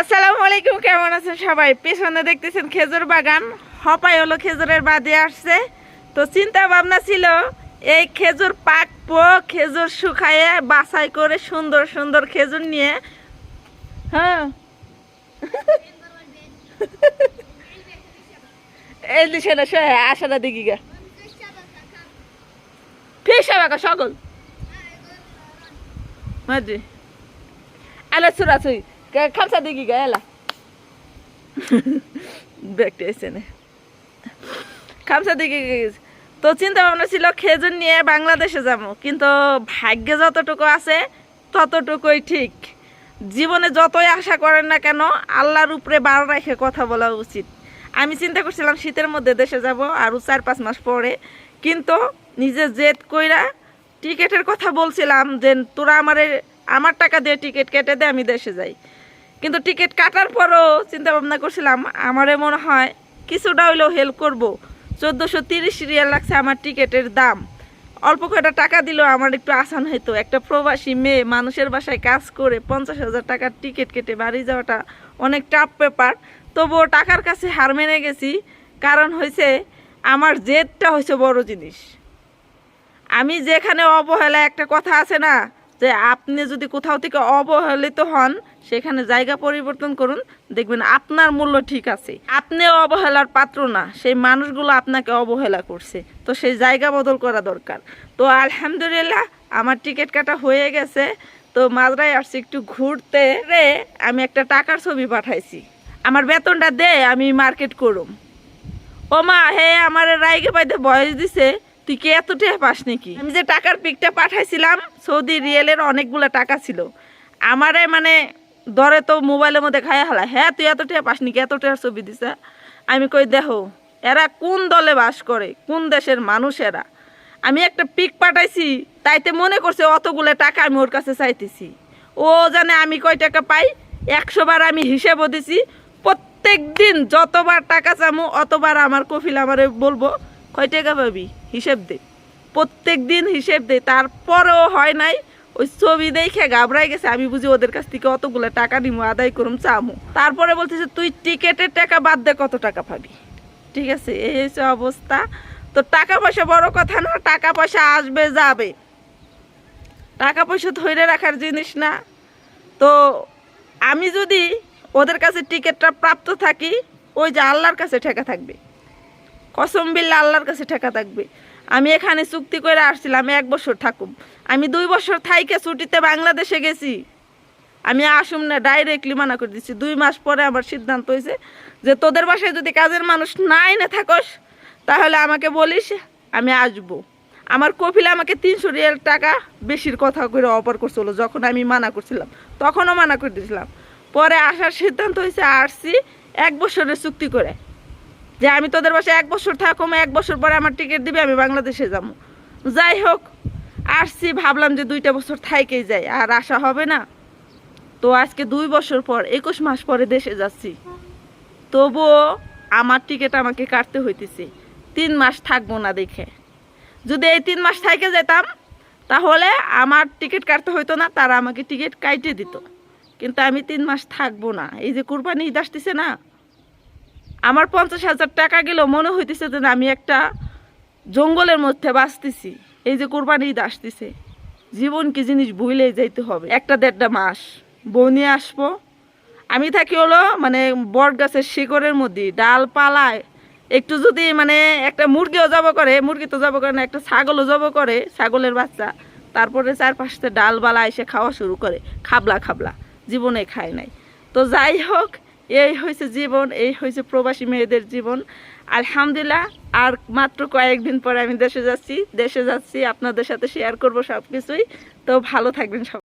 আসসালামু আলাইকুম, কেমন আছেন সবাই? পেছনে দেখতেছেন খেজুর বাগান। হপাই হলো খেজুরের বাদে আসছে। তো চিন্তা ভাবনা ছিল, এই খেজুর পাকবো, খেজুর শুকায়ে বাছাই করে সুন্দর সুন্দর খেজুর নিয়ে। হ্যাঁ। এই দিছে না সে আশাটা দেখি গা। ফিস বাকা সকল। মাঝে আলা সুরা খামসা দেখি গা এলা ব্যাগটা এসে নে খামসা গেছে তো চিন্তা ভাবনা ছিল খেজুর নিয়ে বাংলাদেশে যাব, কিন্তু ভাগ্যে যতটুকু আছে, ততটুকুই ঠিক। জীবনে যতই আশা করেন না কেন, আল্লাহর উপরে বার রেখে কথা বলা উচিত। আমি চিন্তা করছিলাম শীতের মধ্যে দেশে যাব, আরও চার পাঁচ মাস পরে, কিন্তু নিজে জেদ কইরা টিকিটের কথা বলছিলাম যে তোরা আমারে আমার টাকা দিয়ে টিকিট কেটে দে, আমি দেশে যাই। কিন্তু টিকিট কাটার পরও চিন্তা ভাবনা করছিলাম, আমারে মনে হয় কিছুটা হইলেও হেল্প করব। চোদ্দোশো তিরিশ রিয়াল লাগছে আমার টিকিটের দাম। অল্প কয়টা টাকা দিলেও আমার একটু আসান হইতো। একটা প্রবাসী মেয়ে মানুষের বাসায় কাজ করে পঞ্চাশ হাজার টাকার টিকিট কেটে বাড়ি যাওয়াটা অনেক টাফ পেপার তবুও টাকার কাছে হার মেনে গেছি, কারণ হয়েছে আমার জেদটা হয়েছে বড় জিনিস। আমি যেখানে অবহেলা একটা কথা আছে না, যে আপনি যদি কোথাও থেকে অবহেলিত হন সেখানে জায়গা পরিবর্তন করুন, দেখবেন আপনার মূল্য ঠিক আছে। আপনি অবহেলার পাত্র না, সেই মানুষগুলো আপনাকে অবহেলা করছে। তো সেই জায়গা বদল করা দরকার। তো আলহামদুলিল্লাহ, আমার টিকিট কাটা হয়ে গেছে। তো মাদ্রায় আসছি একটু ঘুরতে। রে, আমি একটা টাকার ছবি পাঠাইছি। আমার বেতনটা দে, আমি মার্কেট করুম। ও মা, হে, আমার রাইগে পাইতে বয়স দিছে। তুই কি এত পাস নাকি? আমি যে টাকার পিকটা পাঠাইছিলাম, সৌদি রিয়েলের অনেকগুলো টাকা ছিল। আমারে মানে দরে তো মোবাইলের মধ্যে খাইয়া হালা হ্যাঁ তুই এত টাকা পাস নাকি এত টাকার ছবি দিছে? আমি কই, দেখো, এরা কোন দলে বাস করে? কোন দেশের মানুষ এরা? আমি একটা পিক পাঠাইছি, তাইতে মনে করছে অতগুলো টাকা আমি ওর কাছে চাইতেছি। ও জানে আমি কয় টাকা পাই? একশো বার আমি হিসেবও দিছি। প্রত্যেক দিন যতবার টাকা চামু, অতবার আমার কফিল আমারে বলব, কয় টাকা পাবি? হিসেব দে। প্রত্যেক দিন হিসেব দে। তারপরেও হয় নাই। ওই ছবি দেখে ঘাবড়াই গেছে। আমি বুঝি ওদের কাছ থেকে অতগুলো টাকা নিমু, আদায় করুম, চামু। তারপরে বলতেছে তুই টিকেটের টাকা বাদ দে, কত টাকা পাবি? ঠিক আছে, এই হচ্ছে অবস্থা। তো টাকা পয়সা বড় কথা না, টাকা পয়সা আসবে, যাবে। টাকা পয়সা ধরে রাখার জিনিস না। তো আমি যদি ওদের কাছে টিকিটটা প্রাপ্ত থাকি, ওই যে আল্লাহর কাছে ঠেকা থাকবে। কসম বিল্লা আল্লাহর কাছে ঠেকা থাকবে। আমি এখানে চুক্তি করে আসছিলাম, এক বছর থাকুম আমি দুই বছর থাইকে ছুটিতে বাংলাদেশে গেছি। আমি আসুম না ডাইরেক্টলি মানা করে দিচ্ছি দুই মাস পরে আমার সিদ্ধান্ত হয়েছে যে তোদের বাসায় যদি কাজের মানুষ নাই না থাকস, তাহলে আমাকে বলিস, আমি আসব। আমার কপিল আমাকে তিনশো রিয়াল টাকা বেশির কথা করে অফার করছিল, যখন আমি মানা করছিলাম। তখনও মানা করে দিয়েছিলাম পরে আসার সিদ্ধান্ত হয়েছে, আসছি এক বছরের চুক্তি করে। যে আমি তোদের বাসায় এক বছর থাকুম, এক বছর পরে আমার টিকিট দিবে, আমি বাংলাদেশে যাব। যাই হোক, আসছি, ভাবলাম যে দুইটা বছর থাইকেই যাই, আর আসা হবে না। তো আজকে দুই বছর পর, একুশ মাস পরে দেশে যাচ্ছি। তবুও আমার টিকিট আমাকে কাটতে হইতেছে। তিন মাস থাকব না দেখে। যদি এই তিন মাস থাইকে যেতাম, তাহলে আমার টিকিট কাটতে হইতো না, তারা আমাকে টিকিট কাইটে দিত। কিন্তু আমি তিন মাস থাকব না। এই যে কুরবানি ঈদ আসতেছে না আমার পঞ্চাশ হাজার টাকা গেলেও মনে হইতেছে যে আমি একটা জঙ্গলের মধ্যে বাঁচতেছি। এই যে কোরবানি ঈদ আসতেছে। জীবন কি জিনিস ভুলেই যাইতে হবে। একটা দেড়টা মাস বউ নিয়ে আসব। আমি থাকি হলো মানে বট গাছের শিকড়ের মধ্যে ডাল পালায় একটু যদি মানে একটা মুরগিও যাব করে, মুরগি তো যাব করে না, একটা ছাগলও যাব করে, ছাগলের বাচ্চা। তারপরে চারপাশে ডাল বালা এসে খাওয়া শুরু করে। খাবলা খাবলা, জীবনে খায় নাই। তো যাই হোক এই হয়েছে জীবন, এই হয়েছে প্রবাসী মেয়েদের জীবন। আলহামদুলিল্লাহ, আর মাত্র কয়েকদিন পরে আমি দেশে যাচ্ছি দেশে যাচ্ছি, আপনাদের সাথে শেয়ার করব সব কিছুই তো ভালো থাকবেন সব